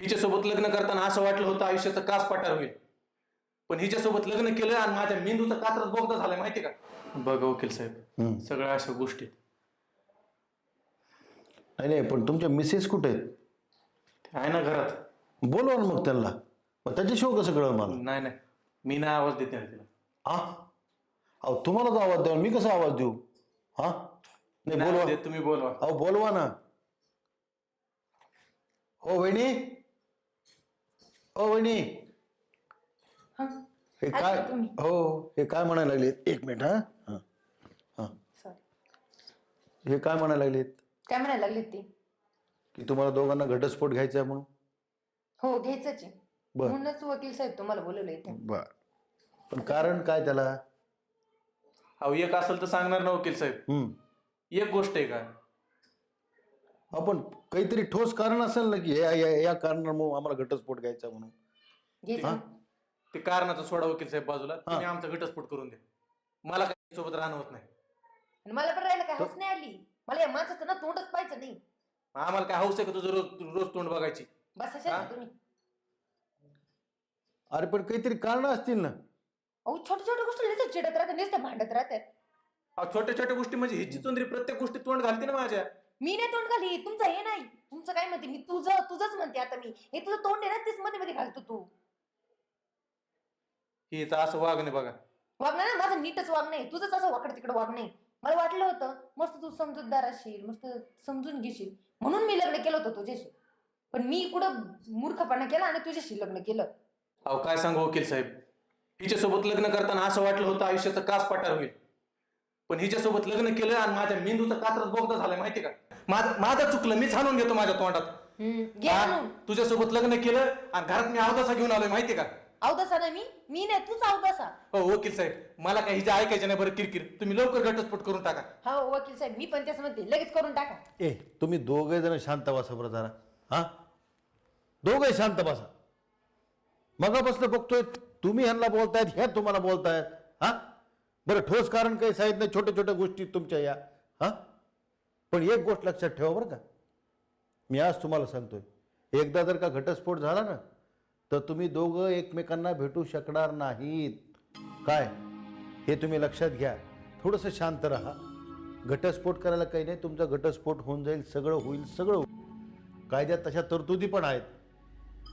हिच्यासोबत लग्न करताना असं वाटलं होतं आयुष्याचं कास पठार होईल. पण हिच्यासोबत लग्न केलं आणि माझ्या मेंदूचा कात्रच बोगदा झालाय माहिती का? बघा वकील साहेब. सगळ्या अशा गोष्टी नाही नाही पण तुमच्या मिसेस कुठे आहेत? आहे ना घरात. बोलवा ना मग त्यांना. मग त्याच्याशिवाय कसं कळलं मला नाही नाही. मी नाही आवाज देते ना तिला. हा? अहो तुम्हालाच आवाज द्यावा मी कसा आवाज देऊ? हा? नाही नाही बोलवा. देत, तुम्ही बोलवा. अहो बोलवा ना. हो वहिनी. हो वहिनी. हं, हे ऐका काय? तुम्ही. हो हे काय म्हणायला लागलेत? एक मिनिट हा. हा. हा. Sorry. हे काय म्हणायला लागलेत? काय म्हणायला लागली ती? की तुम्हाला दोघांना घटस्फोट घ्यायचा आहे म्हणून? हो घ्यायचंच आहे. बर. म्हणूनच वकील साहेब तुम्हाला बोलवलं इथे. बर. पण कारण काय त्याला? अहो एक असेल तर सांगणार ना वकील साहेब. हम्म. एक गोष्ट आहे का? आपण काहीतरी ठोस कारण असेल ना की या या- या कारणामुळे आम्हाला घटस्फोट घ्यायचा म्हणून. घ्यायचं हा? ते कारणाचा सोडा वकील साहेब बाजूला. तुम्ही आमचा घटस्फोट करून द्या मला काही सोबत राहणं होत नाही. आणि मला पण राहिलं काय? हस नाही आली. मला या माणसाचं ना तोंडच पाहिजे नाही. आम्हाला काय हौस आहे का तुझं रोज रोज तोंड बघायची? बस हा? तुम्ही. अरे पण काहीतरी कारण असतील ना. अहो छोट्या छोट्या गोष्टी नुसतं चिडत राहतात नुसतं भांडत राहतात. अहो छोट्या छोट्या गोष्टी म्हणजे हिची चोंदरी प्रत्येक गोष्टी तोंड घालते ना माझ्या. मी नाही तोंड घाली तुमचं हे नाही. तुमचं काय म्हणते? मी तुझं तुझंच म्हणते आता मी. हे तुझं तोंड आहे ना तेच मध्ये मध्ये घालतो तू. हिचं असं वागणे बघा. वागणं ना माझं नीटच वागणं आहे. तुझंच असं वाकड तिकडं वागणं आहे. मला वाटलं होतं मस्त तू समजूतदार असशील मस्त समजून घेशील. म्हणून मी लग्न केलं होतं तुझ्याशी. पण मी कुठं मूर्खपणा केला आणि तुझ्याशी लग्न केलं? अहो काय सांगू वकील साहेब? हिच्यासोबत लग्न करताना असं वाटलं होतं आयुष्याचं कास पठार होईल. पण हिच्यासोबत लग्न केलं आणि माझ्या मेंदूचा कात्रच बोगदा झालाय माहिती का? माझं माझं चुकलं मीच हाणून घेतो माझ्या तोंडात. घे हा? तुझ्यासोबत लग्न केलं आणि घरात मी अवदासा घेऊन आलोय माहिती का? अवदसा ना मी मी नाही तूच अवदसा. हो वकील साहेब मला काही हिच्या ऐकायचं नाही बरं किरकिर. तुम्ही लवकर घटस्फोट करून टाका. हा वकील साहेब मी पण तेच म्हणते लगेच करून टाका. ए तुम्ही दोघे जण शांत बसा बरं जरा. हा? दोघे शांत बसा. मगापासून बघतोय तुम्ही ह्यांना बोलतायत ह्या तुम्हाला बोलतायत. हा? बरं ठोस कारण काही सांगितलं नाही छोट्या छोट्या गोष्टी तुमच्या या. हां? पण एक गोष्ट लक्षात ठेवा बरं का. मी आज तुम्हाला सांगतोय एकदा जर का घटस्फोट झाला ना तर तुम्ही दोघं एकमेकांना भेटू शकणार नाहीत. काय? हे तुम्ही लक्षात घ्या. थोडंसं शांत राहा. घटस्फोट करायला काही नाही तुमचा घटस्फोट होऊन जाईल सगळं होईल सगळं होईल. कायद्यात तशा तरतुदी पण आहेत.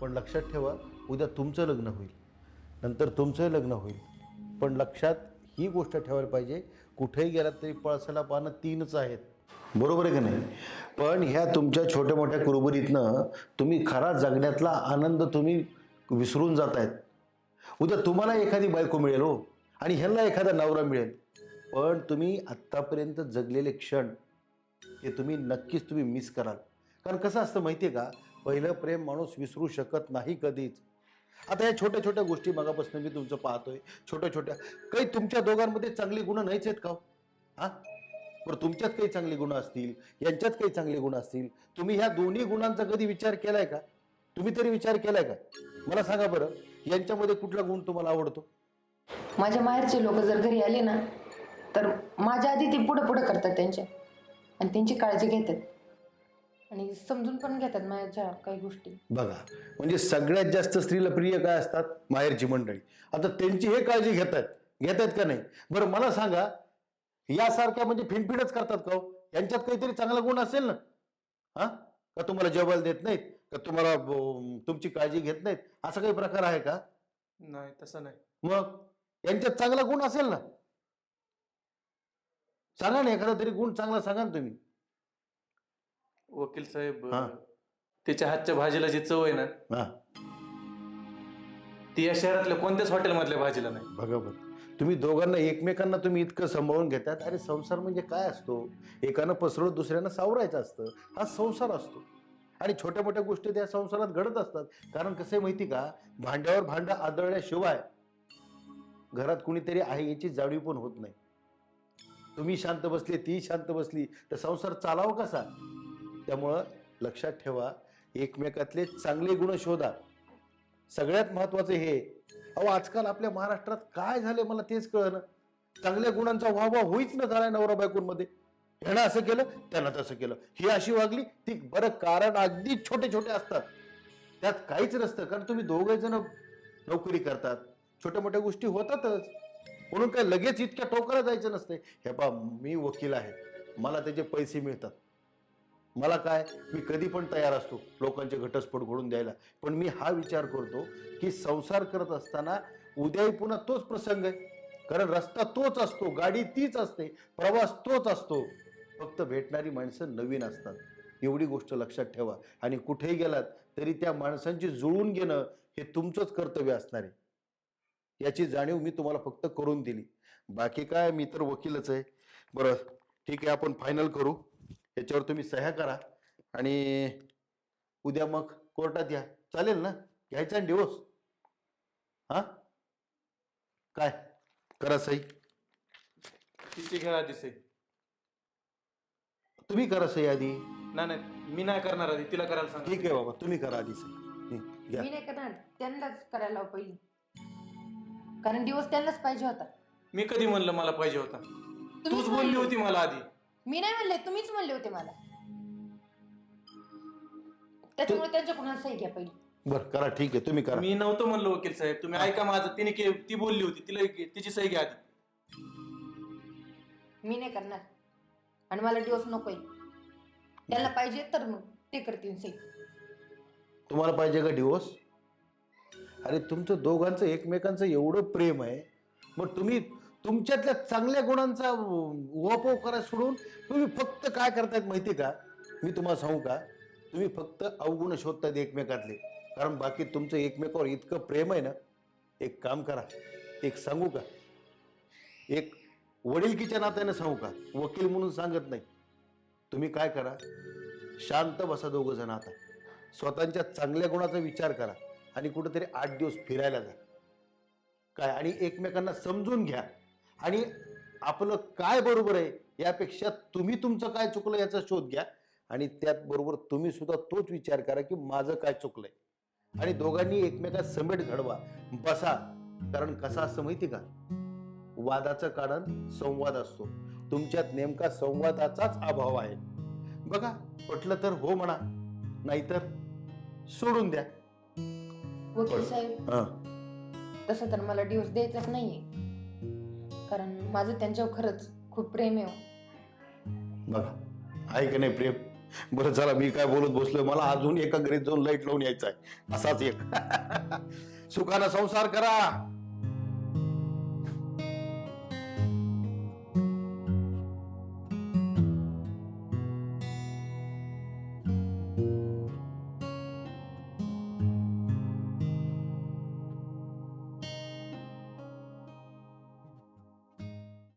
पण लक्षात ठेवा उद्या तुमचं लग्न होईल. नंतर तुमचं लग्न होईल. पण लक्षात ही गोष्ट ठेवायला पाहिजे. कुठेही गेलात तरी पळसाला पानं तीनच आहेत. बरोबर आहे का नाही? पण ह्या तुमच्या छोट्या मोठ्या कुरबुरीतनं तुम्ही खरा जगण्यातला आनंद तुम्ही विसरून जात आहेत उद्या तुम्हाला एखादी बायको मिळेल हो आणि ह्यांना एखादा नवरा मिळेल. पण तुम्ही आत्तापर्यंत जगलेले क्षण हे तुम्ही नक्कीच तुम्ही मिस कराल. कारण कसं असतं माहिती आहे का? पहिलं प्रेम माणूस विसरू शकत नाही कधीच. आता या छोट्या छोट्या गोष्टी मगापासून मी तुमचं पाहतोय. छोट्या छोट्या काही तुमच्या दोघांमध्ये चांगले गुण नाहीच आहेत का हो? हा? बरं तुमच्यात काही चांगले गुण असतील यांच्यात काही चांगले गुण असतील तुम्ही ह्या दोन्ही गुणांचा कधी विचार केलाय का? तुम्ही तरी विचार केलाय का? मला सांगा बरं यांच्यामध्ये कुठला गुण तुम्हाला आवडतो? माझ्या माहेरचे लोक जर घरी आले ना तर माझ्या आधी ते पुढे पुढे करतात त्यांच्या. आणि त्यांची काळजी घेतात. आणि समजून पण घेतात माझ्या काही गोष्टी. बघा म्हणजे सगळ्यात जास्त स्त्रीला प्रिय काय असतात? माहेरची मंडळी. आता त्यांची हे काळजी घेत आहेत घेत आहेत का नाही? बरं मला सांगा यासारख्या म्हणजे फिनफिनच करतात का हो? यांच्यात काहीतरी चांगला गुण असेल ना? हा? का तुम्हाला जेवायला देत नाहीत? का तुम्हाला अं, तुमची काळजी घेत नाहीत? असा काही प्रकार आहे का? नाही तसं नाही. मग यांच्यात चांगला गुण असेल ना? सांगा ना एखादा तरी गुण चांगला सांगा ना तुम्ही. वकील साहेब हा. तिच्या हातच्या भाजीला जी चव आहे ना हा. ती या शहरातल्या कोणत्याच हॉटेलमधल्या भाजीला नाही. बघा बरं तुम्ही दोघांना एकमेकांना तुम्ही इतकं सांभाळून घेतात. अरे संसार म्हणजे काय असतो? एकानं पसरवत दुसऱ्यानं सावरायचं असतं. हा संसार असतो. आणि छोट्या मोठ्या गोष्टी त्या संसारात घडत असतात. कारण कसं आहे माहिती का? भांड्यावर भांडं आदळल्याशिवाय घरात कुणीतरी आहे याची जाणीव पण होत नाही. तुम्ही शांत बसले ती शांत बसली तर संसार चालावं कसा? त्यामुळं लक्षात ठेवा एकमेकातले चांगले गुण शोधा. सगळ्यात महत्वाचं हे अहो आजकाल आपल्या महाराष्ट्रात काय झाले मला तेच कळलं चांगल्या गुणांचा व्हावा होईच ना झालाय नवरा बायकोंमध्ये. ह्यानं असं केलं त्यानं तसं केलं. ही अशी वागली ती बरं कारण अगदी छोटे छोटे असतात. त्यात काहीच नसतं कारण तुम्ही दोघे जण नोकरी करतात. छोट्या मोठ्या गोष्टी होतातच. म्हणून काय लगेच इतक्या टोकाला जायचं नसते हे पा मी वकील आहे. मला त्याचे पैसे मिळतात. मला काय मी कधी पण तयार असतो लोकांचे घटस्फोट घडून द्यायला. पण मी हा विचार करतो की संसार करत असताना उद्याही पुन्हा तोच प्रसंग आहे. कारण रस्ता तोच असतो गाडी तीच असते प्रवास तोच असतो. फक्त भेटणारी माणसं नवीन असतात. एवढी गोष्ट लक्षात ठेवा. आणि कुठेही गेलात तरी त्या माणसांची जुळून घेणं हे तुमचंच कर्तव्य असणार आहे. याची जाणीव मी तुम्हाला फक्त करून दिली. बाकी काय मी तर वकीलच आहे. बरं ठीक आहे आपण फायनल करू. याच्यावर तुम्ही सह्या करा आणि उद्या मग कोर्टात या. चालेल ना? घ्यायचा डिवोर्स हा? काय? करा सही. तिची घ्या आधी सही? तुम्ही करा सही आधी. नाही नाही. मी नाही करणार आधी. तिला करायला सांग. ठीक आहे बाबा. तुम्ही करा आधी सही. हं, घ्या. मी नाही करणार. त्यांनाच करायला लाव पहिली. कारण दिवस त्यांनाच पाहिजे होता. मी कधी म्हणलं मला पाहिजे होता? तुम्हीच तूच बोलली म्हणले. होती मला आधी. मी नाही म्हणले तुम्हीच म्हणले होते मला. त्याच्यामुळे त्यांच्याकडून सही घ्या पहिली. बरं करा ठीक आहे तुम्ही करा. मी नव्हतं म्हणलं वकील साहेब. तुम्ही ऐका माझं तिने के- ती बोलली होती तिला तिची सही घ्या आधी. मी नाही करणार. आणि मला दिवस नकोय. त्यांना पाहिजे तर मग ते करतील सही. तुम्हाला पाहिजे का डिवोर्स अरे तुमचं दोघांचं एकमेकांचं एवढं प्रेम आहे. मग तुम्ही तुमच्यातल्या चांगल्या गुणांचा उहापोह करा सोडून तुम्ही फक्त काय करतायत माहिती का? मी तुम्हाला सांगू का? तुम्ही फक्त अवगुण शोधतायत एकमेकातले. कारण बाकी तुमचं एकमेकावर इतकं प्रेम आहे ना एक काम करा. एक सांगू का? एक वडीलकीच्या नात्याने सांगू का? वकील म्हणून सांगत नाही. तुम्ही काय करा? शांत बसा दोघं जण आता. स्वतःच्या चांगल्या गुणाचा विचार करा आणि कुठेतरी आठ दिवस फिरायला जा. काय? आणि एकमेकांना समजून घ्या. आणि आपलं काय बरोबर आहे यापेक्षा तुम्ही तुमचं काय चुकलं याचा शोध घ्या. आणि त्यात बरोबर तुम्ही सुद्धा तोच विचार करा की माझं काय चुकलंय. आणि दोघांनी एकमेकात समेट घडवा. बसा. कारण कसं असतं माहिती का? वादाचं कारण संवाद असतो. तुमच्यात नेमका संवादाचाच अभाव आहे. बघा पटलं तर हो म्हणा. नाहीतर सोडून द्या. वकील साहेब हं. तसं तर मला दिवस द्यायचाच नाहीये. कारण माझं त्यांच्यावर खरंच खूप प्रेम आहे हो. बघा आहे की नाही प्रेम? बरं चला मी काय बोलत बसलोय मला अजून एका घरीत जाऊन लाइट लावून यायचं आहे असाच एक. सुखानं संसार करा.